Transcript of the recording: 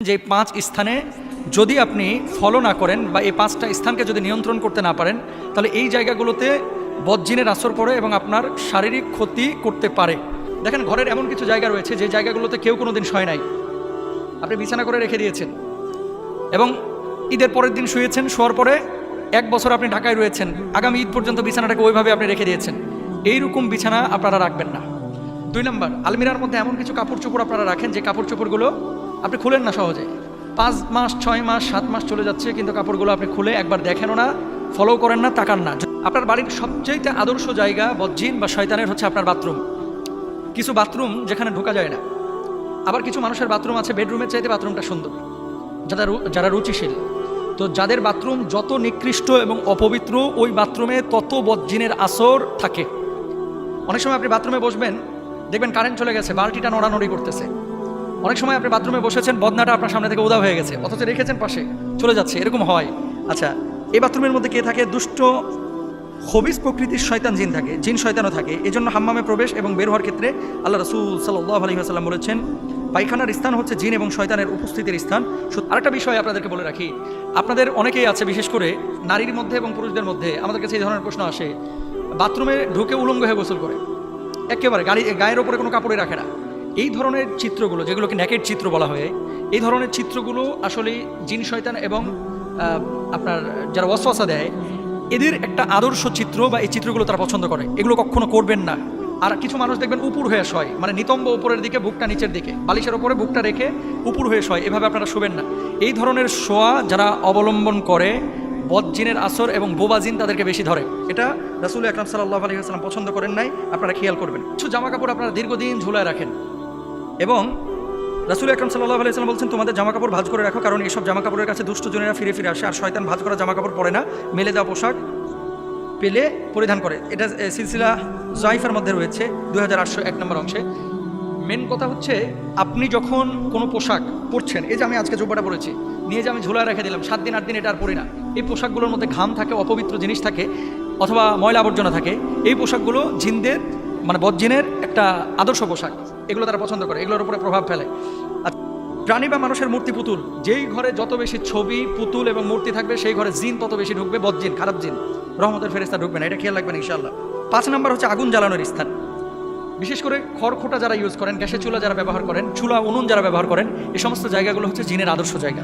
যে পাঁচ স্থানে যদি আপনি ফলো না করেন বা এই পাঁচটা স্থানকে যদি নিয়ন্ত্রণ করতে না পারেন, তাহলে এই জায়গাগুলোতে বজ্জিনের আসর পড়ে এবং আপনার শারীরিক ক্ষতি করতে পারে। দেখেন ঘরের এমন কিছু জায়গা রয়েছে যে জায়গাগুলোতে কেউ কোনো দিন শয় নাই। আপনি বিছানা করে রেখে দিয়েছেন এবং ঈদের পরের দিন শুয়েছেন, শোয়ার পরে এক বছর আপনি ঢাকায় রয়েছেন, আগামী ঈদ পর্যন্ত বিছানাটাকে ওইভাবে আপনি রেখে দিয়েছেন। এইরকম বিছানা আপনারা রাখবেন না। দুই নম্বর, আলমিরার মধ্যে এমন কিছু কাপড় চোপড় আপনারা রাখেন যে কাপড় চোপড়গুলো আপনি খুলেন না সহজে। পাঁচ মাস, ছয় মাস, সাত মাস চলে যাচ্ছে, কিন্তু কাপড়গুলো আপনি খুলে একবার দেখেনও না ফলো করেন না, তাকান না। আপনার বাড়ির সবচেয়ে আদর্শ জায়গা বজ্জিন বা শয়তানের হচ্ছে আপনার বাথরুম। কিছু বাথরুম যেখানে ঢোকা যায় না। আবার কিছু মানুষের বাথরুম আছে, বেডরুমের চাইতে বাথরুমটা সুন্দর। যারা যারা রুচিশীল। তো যাদের বাথরুম যত নিকৃষ্ট এবং অপবিত্র, ওই বাথরুমে তত বজ্জিনের আসর থাকে। অনেক সময় আপনি বাথরুমে বসবেন, দেখবেন কারেন্ট চলে গেছে, বালতিটা নড়ানড়ি করতেছে। অনেক সময় আপনি বাথরুমে বসেছেন, বদনাটা আপনার সামনে থেকে উদা হয়ে গেছে, অথচ রেখেছেন পাশে, চলে যাচ্ছে, এরকম হয়। আচ্ছা এই বাথরুমের মধ্যে কে থাকে? দুষ্ট হবিস প্রকৃতির শয়তান জিন থাকে, জিন শয়তানও থাকে। এই জন্য হাম্মামে প্রবেশ এবং বের হওয়ার ক্ষেত্রে আল্লাহ রসুল সাল্লাহ আলী আসাল্লাম বলেছেন, পায়খানার স্থান হচ্ছে জিন এবং শয়তানের উপস্থিতির স্থান। আরেকটা বিষয় আপনাদেরকে বলে রাখি। আপনাদের অনেকেই আছে, বিশেষ করে নারীর মধ্যে এবং পুরুষদের মধ্যে, আমাদের কাছে এই ধরনের প্রশ্ন আসে। বাথরুমে ঢুকে উলঙ্গ হয়ে গোসল করে। একেবারে গাড়ি, গায়ের ওপরে কোনো কাপড়ে রাখে না। এই ধরনের চিত্রগুলো, যেগুলোকে ন্যাকেট চিত্র বলা হয়, এই ধরনের চিত্রগুলো আসলে জিন, শয়তান এবং আপনার যারা ওয়াসওয়াসা দেয়, এদের একটা আদর্শ চিত্র বা এই চিত্রগুলো তারা পছন্দ করে। এগুলো কখনো করবেন না। আর কিছু মানুষ দেখবেন উপুর হয়ে শয় মানে নিতম্ব উপরের দিকে, বুকটা নিচের দিকে। বালিশের ওপরে বুকটা রেখে উপুর হয়ে শয়, এভাবে আপনারা শোবেন না। এই ধরনের শোয়া যারা অবলম্বন করে বদজিনের আসর এবং বোবাজিন তাদেরকে বেশি ধরে। এটা রাসুল আকরাম সাল্লাহ আলী আসসালাম পছন্দ করেন নাই, আপনারা খেয়াল করবেন। কিছু জামা কাপড় আপনারা দীর্ঘদিন ঝুলায় রাখেন। এবং রাসুল আকরম সাল্লাহ আলাইসালাম বলছেন, তোমাদের জামা কাপড় ভাজ করে রাখো, কারণ এইসব জামা কাপড়ের কাছে দুষ্টজনেরা ফিরে ফিরে আসে, আর শয়তান ভাজ করা জামা কাপড় পরে না, মেলে দেওয়া পোশাক পেলে পরিধান করে। এটা সিলসিলা জয়ফের মধ্যে রয়েছে, দুই হাজার আটশো এক নম্বর অংশে। মেন কথা হচ্ছে, আপনি যখন কোনো পোশাক পরছেন, এই যে আমি আজকে জোব্বাটা পরেছি, নিয়ে যে আমি ঝোলায় রেখে দিলাম, সাত দিন, আট দিন এটা আর পরি না, এই পোশাকগুলোর মধ্যে ঘাম থাকে, অপবিত্র জিনিস থাকে, অথবা ময়লা আবর্জনা থাকে, এই পোশাকগুলো জিনদের মানে বজ্জিনের একটা আদর্শ পোশাক। এগুলো তারা পছন্দ করে, এগুলোর উপরে প্রভাব ফেলে। আর প্রাণী বা মানুষের মূর্তি পুতুল, যেই ঘরে যত বেশি ছবি, পুতুল এবং মূর্তি থাকবে, সেই ঘরে জিন তত বেশি ঢুকবে, বজ্জিন, খারাপ জিন। রহমতের ফেরেস্তা ঢুকবে না, এটা খেয়াল রাখবেন ইনশাল্লাহ পাঁচ নম্বর হচ্ছে আগুন জ্বালানোর স্থান। বিশেষ করে খড়খোটা যারা ইউজ করেন, গ্যাসের চুলা যারা ব্যবহার করেন, চুলা উনুন যারা ব্যবহার করেন এই সমস্ত জায়গাগুলো হচ্ছে জিনের আদর্শ জায়গা।